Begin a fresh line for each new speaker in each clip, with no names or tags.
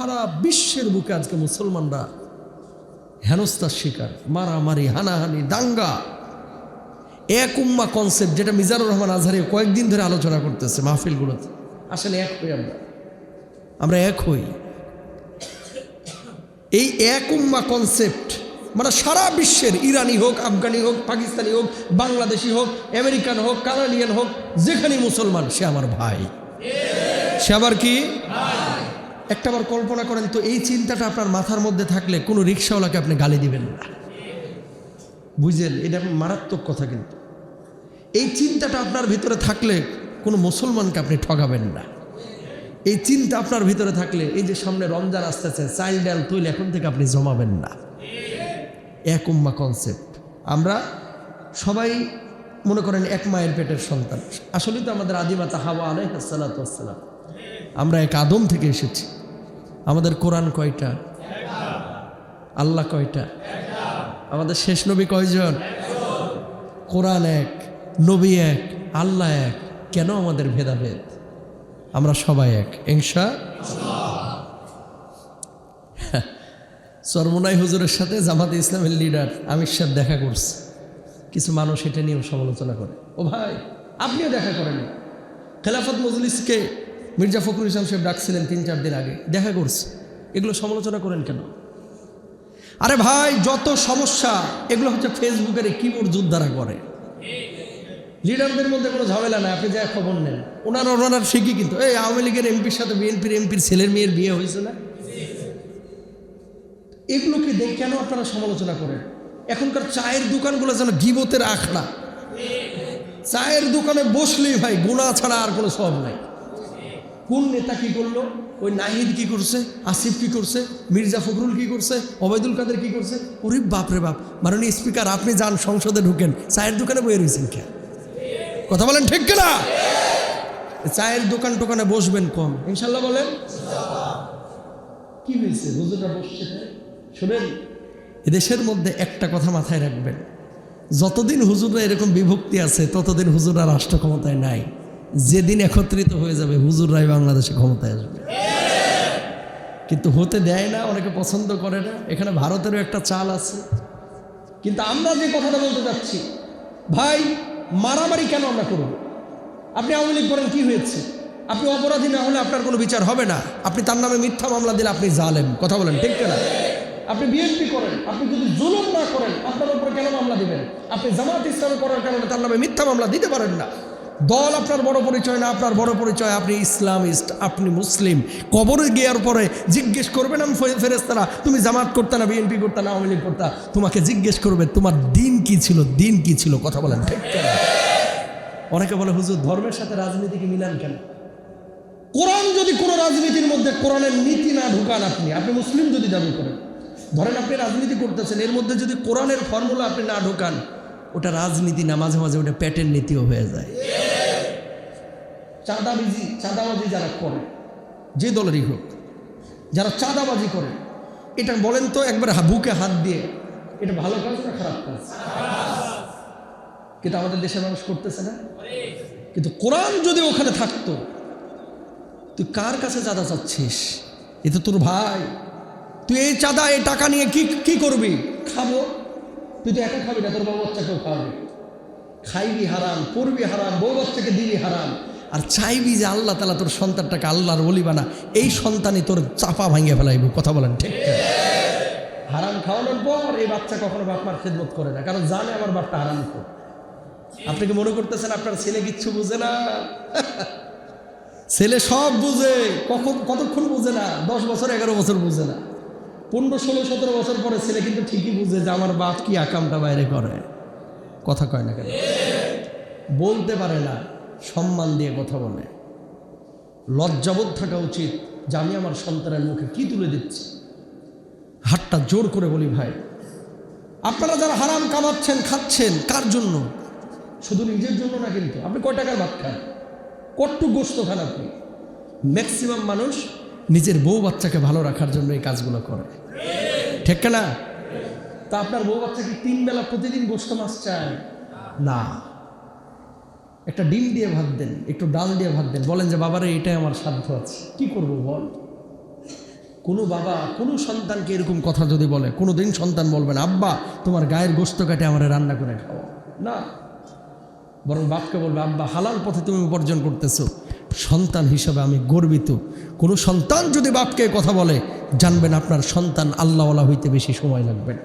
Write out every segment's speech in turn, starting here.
সারা বিশ্বের বুকে আজকে মুসলমানরা হেনস্তার শিকার, মারামারি, হানাহানি, দাঙ্গা। এক উম্মা কনসেপ্ট যেটা মিজানুর রহমান আজহারি কয়েকদিন ধরে আলোচনা করতেছে মাহফিলগুলোতে। আসলে এক হই আমরা। আমরা এক হই। এই এক উম্মা কনসেপ্ট মানে সারা বিশ্বের ইরানি হোক, আফগানি হোক, পাকিস্তানি হোক, বাংলাদেশি হোক, আমেরিকান হোক, কানাডিয়ান হোক যেখানে মুসলমান, সে আমার ভাই। সে আবার কি? একটা বার কল্পনা করেন তো এই চিন্তাটা আপনার মাথার মধ্যে থাকলে কোনো রিক্সাওয়ালাকে আপনি গালি দিবেন না। বুঝলেন? এটা মারাত্মক কথা কিন্তু। এই চিন্তাটা আপনার ভিতরে থাকলে কোনো মুসলমানকে আপনি ঠগাবেন না। এই চিন্তা আপনার ভিতরে থাকলে এই যে সামনে রমজান আসতেছে, চাইল ডাল তৈল এখন থেকে আপনি জমাবেন না। এক উম্মা কনসেপ্ট আমরা সবাই মনে করেন এক মায়ের পেটের সন্তান। আসলেই তো আমাদের আদিমাতা হাওয়া আলাইসালাতাম আমরা এক আদম থেকে এসেছি। আমাদের কোরআন কয়টা? আল্লাহ কয়টা? আমাদের শেষ নবী কয়জন? কোরআন এক, নবী এক, আল্লাহ এক। কেন আমাদের ভেদাভেদ? আমরা সবাই এক ইংসা সরমনাই হুজুরের সাথে জামাতে ইসলামের লিডার আমির সাহেব দেখা করছে। কিছু মানুষ এটা নিয়েও সমালোচনা করে। ও ভাই, আপনিও দেখা করেন খেলাফত মজলিসকে মির্জা ফখরুল ইসলাম সাহেব ডাকছিলেন তিন, চার দিন আগে। দেখা করছে। এগুলো সমালোচনা করেন কেন? আরে ভাই, যত সমস্যা, এগুলো হচ্ছে ফেসবুকের কিবোর্ড যোদ্ধারা করে। লিডারদের মধ্যে কোনো ঝামেলা নাই, আপনি যা খবর নেন। ওনারা ওনারা ঠিকই কিন্তু। এই আওয়ামী লীগের এমপির সাথে বিএনপির এমপির ছেলের মেয়ের বিয়ে হয়েছে না? এগুলোকে দেখ কেন আপনারা সমালোচনা করেন? এখনকার চায়ের দোকানগুলো যেন গিবতের আখড়া। চায়ের দোকানে বসলেই ভাই গুণা ছাড়া আর কোনো সব নাই। কোন নেতা কি করল? ওই নাহিদ কি করছে? আসিফ কি করছে? মির্জা ফখরুল কি করছে? ওবায়দুল কাদের কি করছে? ওরে বাপরে বাপ। মাননীয় স্পিকার, আপনি যান, সংসদে ঢুকেন। চায়ের দোকানে বয়ে রয়েছেন কে? কথা বলেন ঠিক কিনা? চায়ের দোকান টোকানে বসবেন কম। ইনশাল্লাহ বলেন। কি হয়েছে? হুজুররা বসছে শুনেন, এদেশের মধ্যে একটা কথা মাথায় রাখবেন। যতদিন হুজুররা এরকম বিভক্তি আছে, ততদিন হুজুররা রাষ্ট্র ক্ষমতায় নাই। যেদিন একত্রিত হয়ে যাবে হুজুররাই বাংলাদেশে ক্ষমতায় আসবে। কিন্তু হতে দেয় না, অনেকে পছন্দ করে না। এখানে ভারতেরও একটা চাল আছে। কিন্তু আমরা যে কথাটা বলতে যাচ্ছি, ভাই, মারামারি কেন আমরা করব? আপনি আওয়ামী লীগ করেন, কি হয়েছে? আপনি অপরাধী না হলে আপনার কোনো বিচার হবে না। আপনি তার নামে মিথ্যা মামলা দিলে আপনি জালেম। কথা বলেন, ঠিক না আপনি বিএনপি করেন, আপনি যদি জুলুম না করেন, আপনার উপরে কেন মামলা দিবেন? আপনি জামাত ইসলাম করার কারণে তার নামে মিথ্যা মামলা দিতে পারেন না। দল আপনার বড় পরিচয় না আপনার বড় পরিচয়, আপনি ইসলামিস্ট, আপনি মুসলিম। কবরে গিয়ার পরে জিজ্ঞেস করবেন আমি ফেরেস্তারা তুমি জামাত করতে না, বিএনপি করতে না, আওয়ামী লীগ করতা? তোমাকে জিজ্ঞেস করবে, তোমার দিন কি ছিল? দিন কি ছিল? কথা বলেন ঠিক অনেকে বলে, হুজুর, ধর্মের সাথে রাজনীতিকে মিলান কেন? কোরআন যদি কোনো রাজনীতির মধ্যে কোরআনের নীতি না ঢুকান আপনি আপনি মুসলিম যদি দাবি করেন, ধরেন আপনি রাজনীতি করতেছেন, এর মধ্যে যদি কোরআনের ফর্মুলা আপনি না ঢোকান, ওটা রাজনীতি না, মাঝে মাঝে ওটা প্যাটের নীতিও হয়ে যায়। চাঁদাবাজি চাঁদাবাজি যারা করে, যে দলেরই হোক, যারা চাঁদাবাজি করে, এটা বলেন তো একবার বুকে হাত দিয়ে, এটা ভালো কাজ না খারাপ কাজ? কিন্তু আমাদের দেশের মানুষ করতেছে না। কিন্তু কোরআন যদি ওখানে থাকতো, তুই কার কাছে চাঁদা চাচ্ছিস? এ তো তোর ভাই। তুই এই চাঁদা, এই টাকা নিয়ে কি কি করবি? খাব। তুই তো একা খাবি না, তোর বউ বাচ্চাকেও খাওয়াবি। খাইবি হারাম, পড়বি হারাম, বউ বাচ্চাকে দিবি হারাম। আর চাইবি যে আল্লাহ তালা তোর সন্তানটাকে আল্লাহর বলি বানা, এই সন্তানই তোর চাপা ভাঙিয়ে ফেলাইব, কথা বলেন ঠিক হারাম খাওয়ানোর পর এই বাচ্চা কখনো বাপ মার খেদমত করে না, কারণ জানে আমার বাপটা হারাম তো আপনি কি মনে করতেছেন আপনার ছেলে কিচ্ছু বুঝে না? ছেলে সব বুঝে, কখন কতক্ষণ বুঝে না? দশ বছর, এগারো বছর বুঝে না। পনেরো, ষোলো, সতেরো বছর পরে ছেলে কিন্তু ঠিকই বুঝে যে আমার বাপ কি আকামটা বাইরে করে। কথা কয় না কেন? বলতে পারে না। সম্মান দিয়ে কথা বলে। লজ্জাবোধ থাকা উচিত যে আমি আমার সন্তানের মুখে কি তুলে দিচ্ছি? হাতটা জোর করে বলি, ভাই, আপনারা যারা হারাম কামাচ্ছেন, খাচ্ছেন, কার জন্য? শুধু নিজের জন্য না কিন্তু, আপনি কয় টাকার ভাত খান? কট্টু গোস্ত খান আপনি। ম্যাক্সিমাম মানুষ নিজের বউ বাচ্চাকে ভালো রাখার জন্য এই কাজগুলো করে। ঠিক না তা আপনার বউ বাচ্চাকে তিন বেলা প্রতিদিন গোস্ত মাছ চায়? না। একটা ডিম দিয়ে ভাত দেন, একটু ডাল দিয়ে ভাত দেন, বলেন যে, বাবারে, এটাই আমার সাধ্য আছে। কি করব বল? কোনো বাবা, কোনো সন্তানকে এরকম কথা যদি বলে কোনো দিন সন্তান বলবেন আব্বা, তোমার গায়ের গোস্ত কাটে আমার রান্না করে খাও। না। বরং বাপকে বলবে, আব্বা, হালাল পথে তুমি উপার্জন করতেছো। সন্তান হিসাবে আমি গর্বিত। কোনো সন্তান যদি বাপকে কথা বলে জানবেন আপনার সন্তান আল্লাহওয়ালা হইতে বেশি সময় লাগবে না।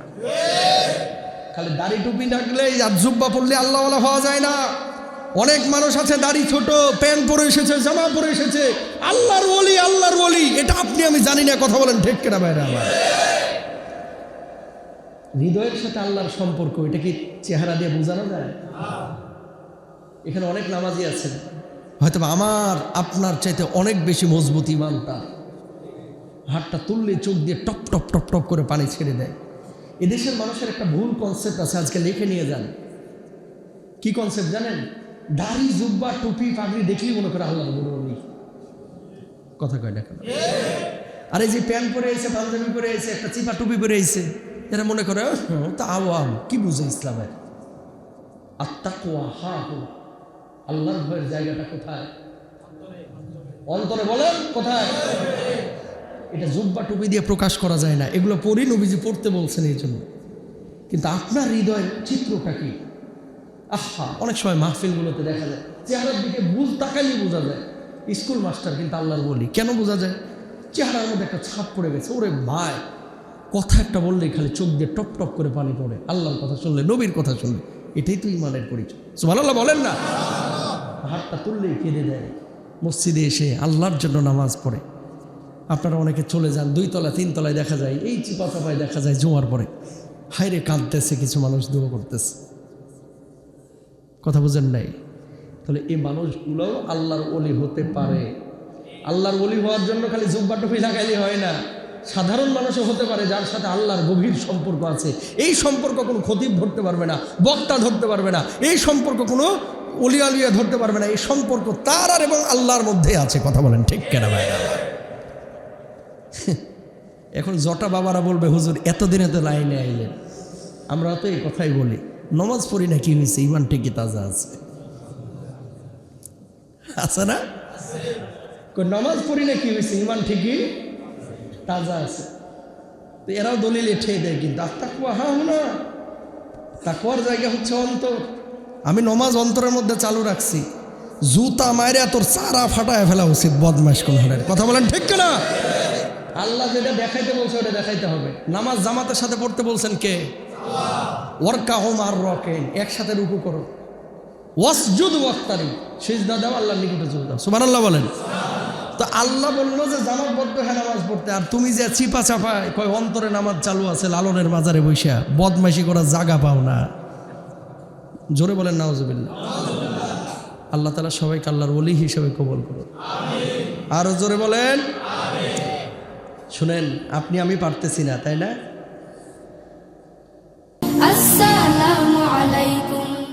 খালি দাড়ি টুপি থাকলে আর জুব্বা পড়লে আল্লাহওয়ালা হওয়া যায় না। অনেক মানুষ আছে, দাড়ি ছোট, প্যান্ট পরে এসেছে, জামা পরে এসেছে। আল্লাহর বলি আল্লাহর বলি এটা আপনি, আমি জানি না, কথা বলেন ঠিক কেনা বাইরে আমার? হৃদয়ের সাথে আল্লাহর সম্পর্ক, এটা কি চেহারা দিয়ে বোঝানো যায়? এখানে অনেক নামাজি আছেন। হয়তো আমার, আপনার চাইতে অনেক বেশি মজবুত ইমান তার হাতটা তুললে চোখ দিয়ে টপ টপ টপ টপ করে পানি ছেড়ে দেয়। এদেশের মানুষের একটা ভুল কনসেপ্ট আছে, আজকে লিখে নিয়ে যান। কি কনসেপ্ট জানেন? দাড়ি জুব্বা টুপি পাগড়ি দেখলেই মনে করে আল্লাহ কথা কয় না কেন? আরে যে প্যান্ট পরে এসে পাঞ্জাবি পরে এসে একটা চিপা টুপি পরে এসে এরা মনে করে "হুম, তা আওয়াম কি বুঝে ইসলামের? আত্মাকুয়া হা হু। আল্লাহর ভয়ের জায়গাটা কোথায়? অন্তরে বলেন কোথায়? এটা জুব্বা টুপি দিয়ে প্রকাশ করা যায় না। এগুলো পড়ি নবীজি পড়তে বলছেন এই জন্য। কিন্তু আপনার হৃদয়ের চিত্রটা কি? আহা, অনেক সময় মাহফিলগুলোতে দেখা যায়, চেহারার দিকে বুঝ তাকাইলে বোঝা যায় স্কুল মাস্টার কিন্তু আল্লাহর বলি কেন বোঝা যায়? চেহারার মধ্যে একটা ছাপ পড়ে গেছে, ওরে ভাই, কথা একটা বললেই খালি চোখ দিয়ে টপ টপ করে পানি পড়ে, আল্লাহর কথা শুনলে, নবীর কথা শুনলে, এটাই তো ইমানের পরিচয়। সুবহানাল্লাহ বলেন না? হাতটা তুললেই কেঁদে দেয়। মসজিদে এসে আল্লাহর জন্য নামাজ পড়ে। আপনারা অনেকে চলে যান দুই তলা তিন তলায় দেখা যায়, এই চিপা চাপায় দেখা যায় জোয়ার পরে। হাইরে কাঁদতেছে কিছু মানুষ, দোয়া করতেছে। কথা বুঝেন নাই? তাহলে এই মানুষগুলোও আল্লাহর অলি হতে পারে। আল্লাহর অলি হওয়ার জন্য খালি জুব্বা টুপি লাগাইলে হয় না। সাধারণ মানুষও হতে পারে যার সাথে আল্লাহর গভীর সম্পর্ক আছে। এই সম্পর্ক কোনো খতিব ধরতে পারবে না, বক্তা ধরতে পারবে না, এই সম্পর্ক কোনো অলিয়ালিয়া ধরতে পারবে না, এই সম্পর্ক তার আর এবং আল্লাহর মধ্যে আছে, কথা বলেন ঠিক কেনা ভাই? এখন জটা বাবারা বলবে, হুজুর, এতদিনে তো লাইনে আইলেন। আমরা তো এই কথাই বলি। নমাজ পড়ি না কি হয়েছে ইমান ঠিকই তাজা আছে। আছে না? নমাজ পড়ি না কি হয়েছে ইমান ঠিকই তাজা আছে। তো এরাও দলিল ঠেয়ে দেয়, কিন্তু আর তাকুয়া হা না? তাকুয়ার জায়গা হচ্ছে অন্তর। আমি নমাজ অন্তরের মধ্যে চালু রাখছি। জুতা মায়েরা তোর চারা ফাটায় ফেলা উচিত বদমাস কোন কথা বলেন ঠিক না? আল্লাহ যেটা দেখাইতে বলছে, ওটা দেখাইতে হবে। নামাজ জামাতের সাথে পড়তে বলছেন কে? ওয়ার্কা হোম আর রকেন, একসাথে রুকু করো। ওয়াসজুদ ওয়াক্তারি সিজদা দাও, আল্লাহর নিকটে চলে দাও সুমান আল্লাহ বলেন। তো আল্লাহ বলল যে জামাতবদ্ধ হ্যাঁ নামাজ পড়তে, আর তুমি যে চিপা চাপায় কয়, অন্তরে নামাজ চালু আছে, লালনের বাজারে বৈশা বদমাইশি করার জায়গা পাও না। জোরে বলেন নাওজবিল্লা আল্লাহ তালা সবাইকে আল্লাহর ওলি হিসেবে কবল করুন আরও জোরে বলেন। শুনেন, আপনি আমি পারতেছি না, তাই না?
السلام عليكم